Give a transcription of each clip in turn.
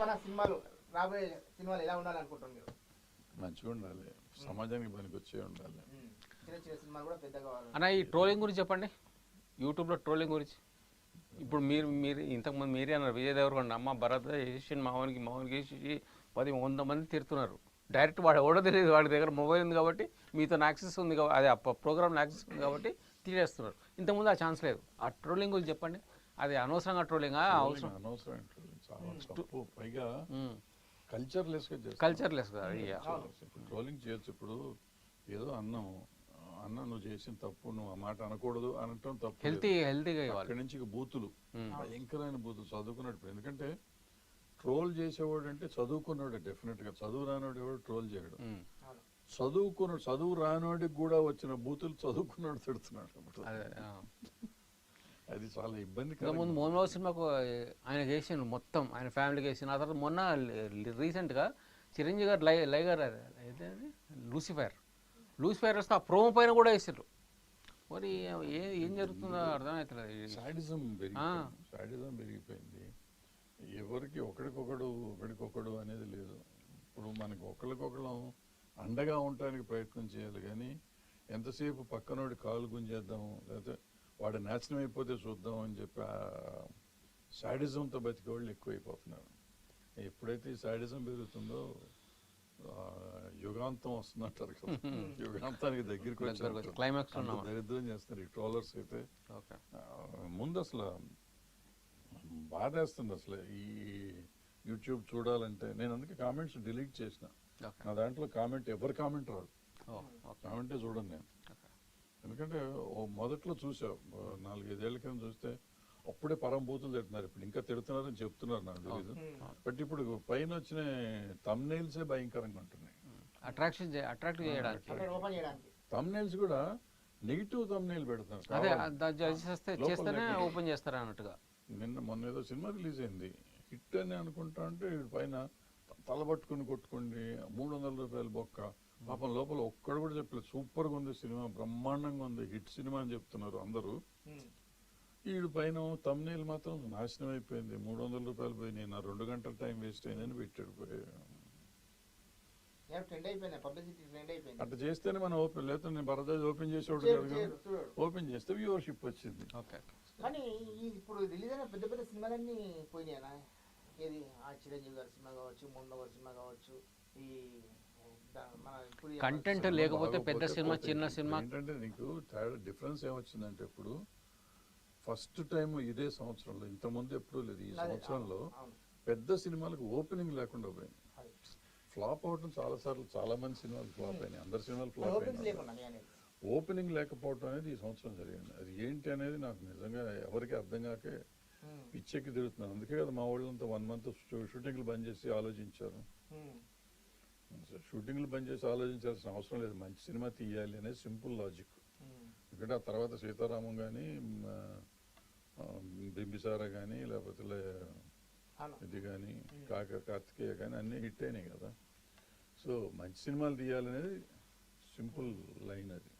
మన సినిమాలు రాబోయే సినిమాలు ఎలా ఉండాలనుకుంటున్నారు మీరు? మంచిగా ఉండాలి. సమాజానికి పనికి వచ్చే ఉండాలి అన్న ఈ ట్రోలింగ్ గురించి చెప్పండి. యూట్యూబ్లో ట్రోలింగ్ గురించి. ఇప్పుడు మీరు మీరు ఇంతకుముందు మీరే అన్నారు విజయ్ దేవరకొండ అమ్మ భరత్ వేసి మావనికి మావనికి వేసి పది వంద మంది తిడుతున్నారు. డైరెక్ట్ వాడు ఎవడో తెలియదు వాడి దగ్గర మొబైల్ ఉంది కాబట్టి మీతో యాక్సెస్ ఉంది కాబట్టి అదే ప్రోగ్రామ్ యాక్సెస్ ఉంది కాబట్టి తీసేస్తున్నారు ఇంతకుముందు ఆ ఛాన్స్ లేదు. ఆ ట్రోలింగ్ గురించి చెప్పండి. అది అనవసరంగా ట్రోలింగ్ అవసరం. అనవసరం. చాలా తప్పు పైగా. కల్చర్ లెస్గా. కల్చర్ లెస్ ఇక. ఇప్పుడు ట్రోలింగ్ చేయొచ్చు ఇప్పుడు ఏదో అన్నం అన్న నువ్వు చేసిన తప్పు నువ్వు ఆ మాట అనకూడదు అనటం తప్పు హెల్తీ హెల్తీగా అక్కడి నుంచి బూతులు. భయంకరమైన బూతులు చదువుకున్నాడు ఇప్పుడు. ఎందుకంటే ట్రోల్ చేసేవాడు అంటే చదువుకున్నాడు డెఫినెట్గా చదువు రానివాడు ఎవడు ట్రోల్ చేయడు. చదువుకున్నాడు చదువు రానివాడికి కూడా వచ్చిన బూతులు చదువుకున్నాడు తిడుతున్నాడు. అదే చాలా ఇంకా ఇబ్బందికరం ముందు మోహన్ బాబు సినిమాకు ఆయన చేసిండు మొత్తం ఆయన ఫ్యామిలీకి వేసిన ఆ తర్వాత మొన్న రీసెంట్గా చిరంజీవి గారు లై లై గారు ఏదది లూసిఫైర్. లూసిఫైర్ వస్తే ఆ ప్రోమో పైన కూడా వేసారు మరి ఏ ఏం జరుగుతుందో అర్థమవుతలేదు సాడిజం సాడిజం పెరిగిపోయింది. ఎవరికి ఒకడికొకడు ఒకడికొకడు అనేది లేదు. ఇప్పుడు మనకి ఒకరికొకళ్ళం అండగా ఉండటానికి ప్రయత్నం చేయాలి కానీ ఎంతసేపు పక్కనోడి కాలు గుంజేద్దాం లేకపోతే వాడు నాశనం అయిపోతే చూద్దాం అని చెప్పి ఆ సాడిజంతో బతికే వాళ్ళు ఎక్కువైపోతున్నారు. ఎప్పుడైతే ఈ సాడిజం పెరుగుతుందో యుగాంతం వస్తుందంటారు కదా. యుగాంతానికి దగ్గరికి క్లైమాక్స్ దరిద్రం చేస్తారు ఈ ట్రోలర్స్ అయితే. ముందు అసలు బాధేస్తుంది అసలు ఈ యూట్యూబ్ చూడాలంటే. నేను అందుకే కామెంట్స్ డిలీట్ చేసిన. నా దాంట్లో కామెంట్ ఎవరి కామెంట్ రాదు కామెంటే చూడను నేను. ఎందుకంటే ఓ మొదట్లో చూసా నాలుగైదేళ్ళ కింద చూస్తే అప్పుడే పరంభూతులు తిడుతున్నారు. ఇప్పుడు ఇంకా తిడుతున్నారని చెప్తున్నారు నాకు తెలీదు. బట్ ఇప్పుడు పైన వచ్చిన తమ్నైల్సే భయంకరంగా ఉంటున్నాయి. అట్రాక్షన్ అట్రాక్ట్ చేయడానికి. తమ్నైల్స్ కూడా నెగిటివ్ తమ్నైల్ పెడుతున్నారు. అదే చేస్తేనే. ఓపెన్ చేస్తారు అన్నట్టుగా నిన్న మొన్న ఏదో సినిమా రిలీజ్ అయింది. హిట్ అని అనుకుంటా అంటే పైన తల పట్టుకుని కొట్టుకోండి మూడు వందల రూపాయల బొక్క. పాపం లోపల ఒక్కడు కూడా చెప్పలేదు. సూపర్గా ఉంది సినిమా బ్రహ్మాండంగా ఉంది హిట్ సినిమా అని చెప్తున్నారు అందరూ. వీడి పైన తమ్నేల్ మాత్రం నాశనం అయిపోయింది. మూడు వందల రూపాయలు పోయినాయి. నా రెండు గంటల టైం వేస్ట్ అయిందని పెట్టాడు. అట్లా చేస్తేనే మనం ఓపెన్ లేకపోతే నేను భరద్వాజ్ ఓపెన్ చేసేవాడు. ఓపెన్ చేస్తే వ్యూవర్షిప్ వచ్చింది. ఓకే కానీ ఇప్పుడు రిలీజ్ అయిన పెద్ద పెద్ద సినిమాలన్నీ పోయినాయనా ఏది ఆ చిరంజీవి గారి సినిమా కావచ్చు మొండ గారి సినిమా కావచ్చు ఈ మన ఇప్పుడు కంటెంట్ లేకపోతే పెద్ద సినిమా. చిన్న సినిమా ఏంటంటే నీకు డిఫరెన్స్ ఏమొచ్చిందంటే ఇప్పుడు ఫస్ట్ టైం ఇదే సంవత్సరంలో ఇంతకుముందు ఎప్పుడూ లేదు ఈ సంవత్సరంలో. పెద్ద సినిమాలకు ఓపెనింగ్ లేకుండా పోయింది. ఫ్లాప్ అవటం చాలా సార్లు చాలా మంది సినిమాలు ఫ్లాప్ అయినాయి అందరి సినిమాలు ఫ్లాప్ అయినాయి. ఓపెనింగ్ లేకపోవటం అనేది ఈ సంవత్సరం జరిగింది అది ఏంటి అనేది నాకు నిజంగా ఎవరికి అర్థం కాకే పిచ్చెక్కి తిరుగుతున్నాను అందుకే కదా మా వాళ్ళంతా వన్ మంత్ షూటింగ్లు బంద్ చేసి ఆలోచించారు. ఉమ్, షూటింగ్లు బంద్ చేసి ఆలోచించాల్సిన అవసరం లేదు. మంచి సినిమా తీయాలి అనేది సింపుల్ లాజిక్. ఉమ్, ఎందుకంటే ఆ తర్వాత సీతారామం కానీ బింబిసార కానీ లేకపోతే. ఇది కానీ కాక కార్తికేయ కానీ అన్నీ హిట్ అయినాయి కదా. సో మంచి సినిమాలు తీయాలనేది సింపుల్ లైన్ అది.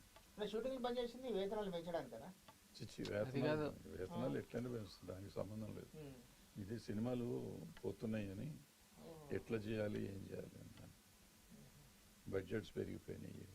షూటింగ్ బంద్ చేసింది వేతనాలు పెంచడానికి కదా? చిచ్చి. వేతనాలు వేతనాలు ఎట్లయినా పెంచుతుంది దానికి సంబంధం లేదు. ఇది సినిమాలు పోతున్నాయి అని ఓహో. ఎట్లా చేయాలి ఏం చేయాలి అని బడ్జెట్స్ పెరిగిపోయినాయి.